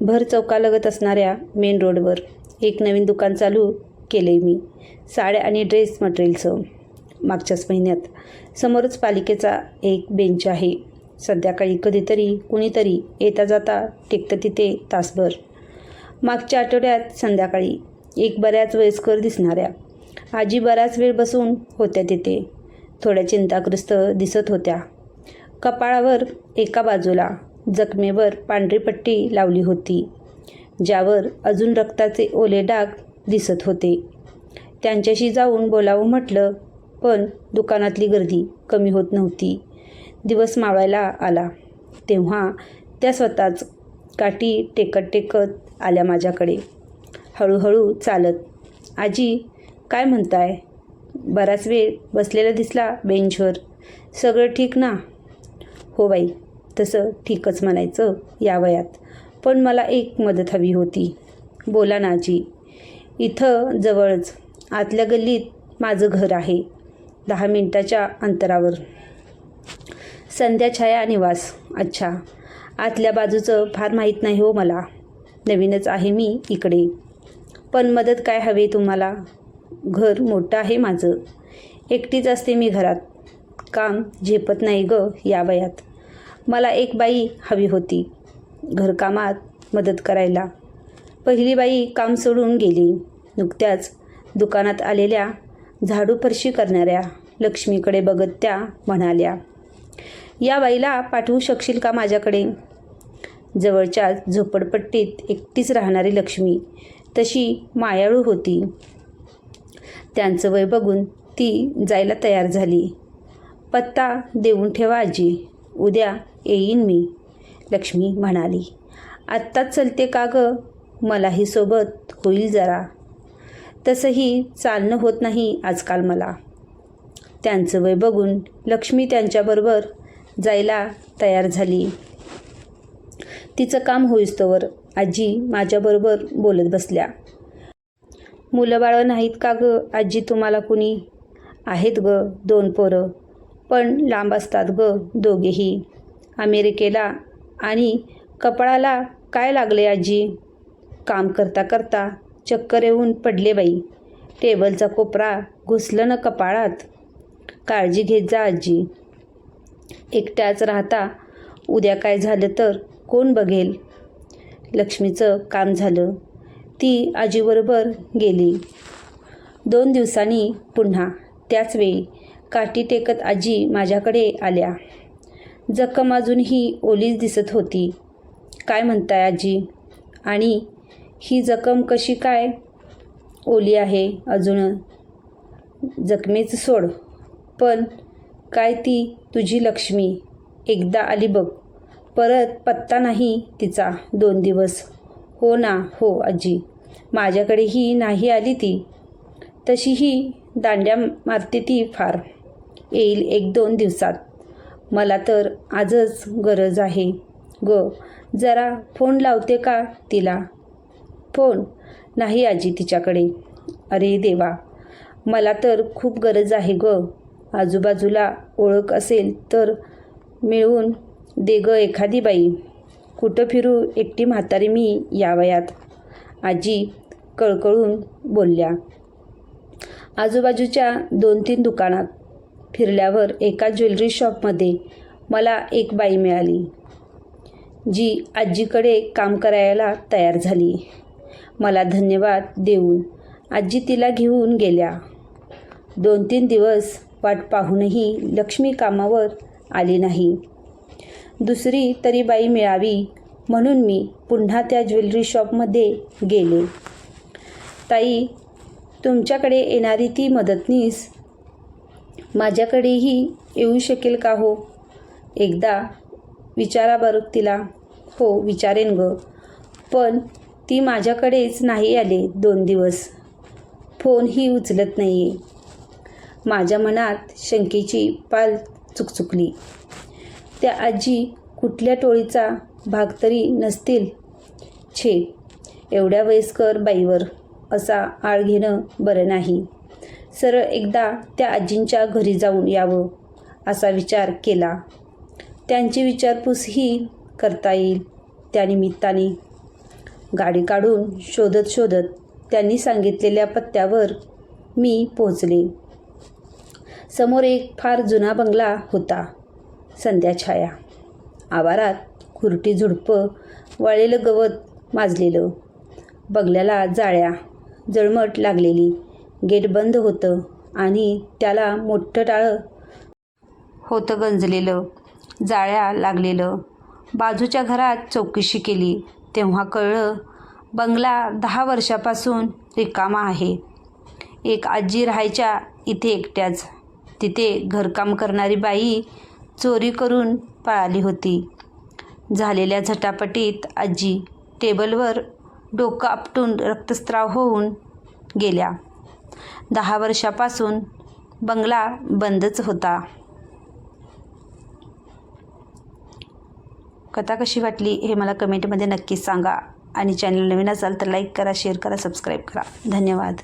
भर चौकालगत असणाऱ्या मेन रोडवर एक नवीन दुकान चालू केले मी. साड्या आणि ड्रेस मटेरियलचं. मागच्याच महिन्यात समोरच पालिकेचा एक बेंच आहे. संध्याकाळी कधीतरी कुणीतरी येता जाता टिकतं तिथे तासभर. मागच्या आठवड्यात संध्याकाळी एक बऱ्याच वयस्कर दिसणाऱ्या आजी बराच वेळ बसून होत्या तिथे. थोड्या चिंताग्रस्त दिसत होत्या. कपाळावर एका बाजूला जखमेवर पांढरी पट्टी लावली होती ज्यावर अजून रक्ताचे ओले डाग दिसत होते. त्यांच्याशी जाऊन बोलावं म्हटलं पण दुकानातली गर्दी कमी होत नव्हती. दिवस मावायला आला. तेव्हा त्या स्वतःच काठी टेकत टेकत आल्या माझ्याकडे. हळूहळू चालत आजी काय म्हणताय? बराच वेळ बसलेला दिसला बेंचवर सगळं ठीक ना? हो बाई. तसं ठीकच म्हणायचं या वयात. पण मला एक मदत हवी होती. बोला नाजी. इथं जवळच आतल्या गल्लीत माझं घर आहे. दहा मिनिटाच्या अंतरावर. संध्या छाया निवास अच्छा आतल्या बाजूचं फार माहीत नाही हो मला. नवीनच आहे मी इकडे. पण मदत काय हवे तुम्हाला? घर मोठं आहे माझं. एकटीच असते मी घरात. काम झेपत नाही ग या वयात. मला एक बाई हवी होती. घरकामात मदत करायला. पहिली बाई काम सोडून गेली. नुकत्याच दुकानात आलेल्या झाडू फरशी करणाऱ्या लक्ष्मीकडे बघत त्या म्हणाल्या या बाईला पाठवू शकशील का माझ्याकडे जवळच्या झोपडपट्टीत एकटीच राहणारी लक्ष्मी तशी मायाळू होती. त्यांचं वय बघून ती जायला तयार झाली. पत्ता देऊन ठेवा आजी. उद्या येईन मी लक्ष्मी म्हणाली. आत्ताच चलते का गं? मलाही सोबत होईल जरा. तसंही चालणं होत नाही आजकाल मला. त्यांचं वय बघून लक्ष्मी त्यांच्याबरोबर जायला तयार झाली. तिचं काम होईस्तोवर आजी माझ्याबरोबर बोलत बसल्या. मुलं बाळं नाहीत का गं आजी तुम्हाला कुणी? आहेत ग दोन पोरं. पण लांब असतात ग दोघेही. अमेरिकेला आणि कपाळाला काय लागले आजी? काम करता करता चक्कर येऊन पडले बाई. टेबलचा कोपरा घुसलं ना कपाळात. काळजी घेत जा आजी. एकट्याच राहता उद्या काय झालं तर कोण बघेल? लक्ष्मीचं काम झालं. ती आजीबरोबर गेली. दोन दिवसांनी पुन्हा त्याच वेळी काठी टेकत आजी माझ्याकडे आल्या. जखम अजूनही ओलीच दिसत होती. काय म्हणताय आजी? आणि ही जखम कशी काय ओली आहे अजून? जखमेच सोड. पण काय ती तुझी लक्ष्मी? एकदा आली बघ. परत पत्ता नाही तिचा दोन दिवस. हो ना हो आजी. माझ्याकडेही नाही आली ती. तशीही दांड्या मारते ती फार. येईल एक दोन दिवसात. मला तर आजच गरज आहे. ग जरा फोन लावते का तिला? फोन? नाही आजी तिच्याकडे. अरे देवा मला तर खूप गरज आहे ग. आजूबाजूला ओळख असेल तर मिळवून दे ग एखादी बाई. कुठं फिरू एकटी म्हातारी मी यावयात आजी कळकळून बोलल्या. आजूबाजूच्या दोन तीन दुकानात फिरल्यावर एका ज्वेलरी शॉपमध्ये मला एक बाई मिळाली जी आजीकडे काम करायला तयार झाली. मला धन्यवाद देऊन आजी तिला घेऊन गेल्या. दोन तीन दिवस वाट पाहूनही लक्ष्मी कामावर आली नाही. दुसरी तरी बाई मिळावी म्हणून मी पुन्हा त्या ज्वेलरी शॉपमध्ये गेले. ताई तुमच्याकडे येणारी ती मदतनीस माझ्याकडेही येऊ शकेल का हो? एकदा विचारा बरं तिला. हो विचारेन ग. पण ती माझ्याकडेच नाही आले दोन दिवस. फोनही उचलत नाही आहे माझ्या मनात शंकेची पाल चुकचुकली. त्या आजी कुठल्या टोळीचा भाग तरी नसतील? छे एवढ्या वयस्कर बाईवर असा आळ घेणं बरं नाही. सरळ एकदा त्या आजींच्या घरी जाऊन यावं असा विचार केला. त्यांची विचारपूसही करता येईल त्या निमित्ताने. गाडी काढून शोधत शोधत त्यांनी सांगितलेल्या पत्त्यावर मी पोहोचले. समोर एक फार जुना बंगला होता. संध्याछाया आवारात खुरटी झुडपं वाळलेलं गवत माजलेलं. बंगल्याला जाळ्या जळमट लागलेली. गेट बंद होतं आणि त्याला मोठं टाळं होतं गंजलेलं जाळ्या लागलेलं. बाजूच्या घरात चौकशी केली. तेव्हा कळलं बंगला दहा वर्षापासून रिकामा आहे. एक आजी राहायच्या इथे एकट्याच. तिथे घरकाम करणारी बाई चोरी करून पळाली होती. झालेल्या झटापटीत आजी टेबलवर डोकं आपटून रक्तस्राव होऊन गेल्या. दहा वर्षापासून बंगला बंदच होता. कथा कशी वाटली हे मला कमेंटमध्ये नक्कीच सांगा. आणि चॅनल नवीन असाल तर लाईक करा शेअर करा सबस्क्राईब करा. धन्यवाद.